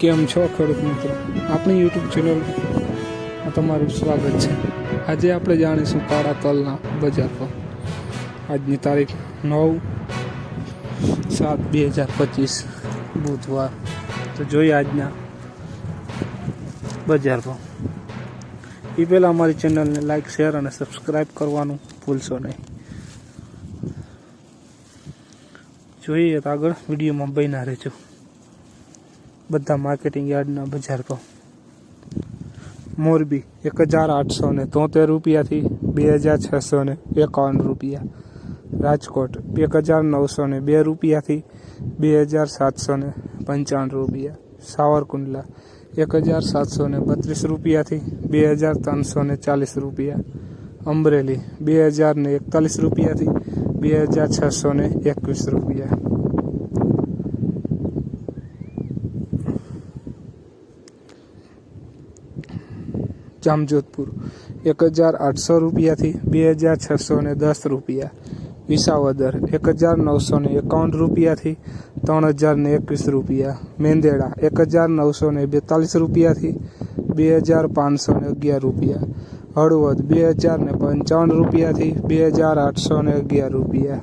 કેમ છો ખેડૂત મિત્રો આપણી યુટ્યુબ ચેનલ તમારું સ્વાગત છે. આજે આપણે જાણીશું કાળા તલના બજાર પર આજની તારીખ નવ સાત બે હજાર પચીસ, બુધવાર. તો જોઈએ આજના બજાર પર એ પહેલાં અમારી ચેનલને લાઈક શેર અને સબસ્ક્રાઈબ કરવાનું ભૂલશો નહીં. જોઈએ તો આગળ વિડીયોમાં બન્યા રહેજો. બધા માર્કેટિંગ યાર્ડના બજાર ભાવ મોરબી એક હજાર આઠસો ને તોતેર રૂપિયાથી બે હજાર છસો ને એકાવન રૂપિયા. રાજકોટ એક હજાર નવસો ને બે રૂપિયાથી બે હજાર સાતસો ને પંચાવન રૂપિયા. સાવરકુંડલા એક હજાર સાતસો ને બત્રીસ રૂપિયાથી બે હજાર ત્રણસો ને ચાલીસ રૂપિયા. અમરેલી બે હજાર ને એકતાલીસ રૂપિયાથી બે હજાર છસો ને એકવીસ રૂપિયા. જામજોધપુર. એક હજાર આઠસો રૂપિયાથી બે હજાર છસો ને દસ રૂપિયા. વિસાવદર, એક હજાર નવસો ને એકાવન રૂપિયાથી ત્રણ હજાર ને એકવીસ રૂપિયા. મેંદેડા, એક હજાર નવસો ને બેતાલીસ રૂપિયાથી બે હજાર પાંચસો ને અગિયાર રૂપિયા. હળવદ, બે હજાર ને પંચાવન રૂપિયાથી બે હજાર આઠસો ને અગિયાર રૂપિયા.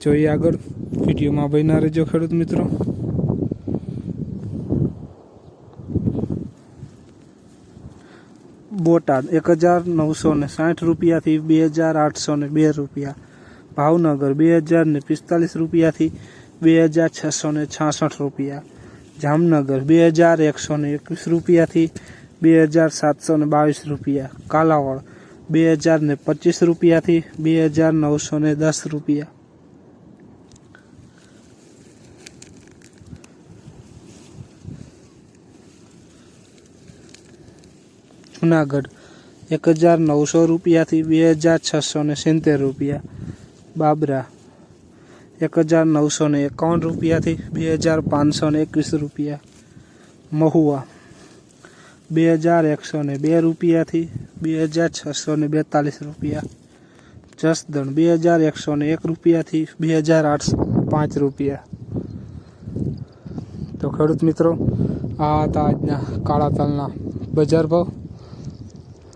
જોઈએ આગળ, વિડીયોમાં બન્યા રહેજો ખેડૂત મિત્રો. બોટાદ એક હજાર નવસો ને સાઠ રૂપિયાથી બે હજાર આઠસો ને બે રૂપિયા. ભાવનગર બે હજાર ને પિસ્તાલીસ રૂપિયાથી બે હજાર છસો ને છાસઠ રૂપિયા. જામનગર બે હજાર એકસો ને એકવીસ રૂપિયાથી બે હજાર સાતસો ને બાવીસ રૂપિયા. કાલાવડ બે હજાર ને પચીસ રૂપિયાથી બે હજાર નવસો ને દસ રૂપિયા. જુનાગઢ. એક હજાર નવસો રૂપિયાથી બે હજાર છસો ને સિત્તેર રૂપિયા. બાબરા. એક હજાર નવસો ને એકાવન રૂપિયાથી બે હજાર પાંચસો ને એકવીસ રૂપિયા. મહુવા. બે હજાર એકસો ને બે રૂપિયાથી બે હજાર છસો ને બેતાલીસ રૂપિયા. જસદણ બે હજાર એકસો ને એક રૂપિયાથી બે હજાર આઠસો પાંચ રૂપિયા. તો ખેડૂત મિત્રો, આ હતા આજના કાળા તલના બજાર ભાવ.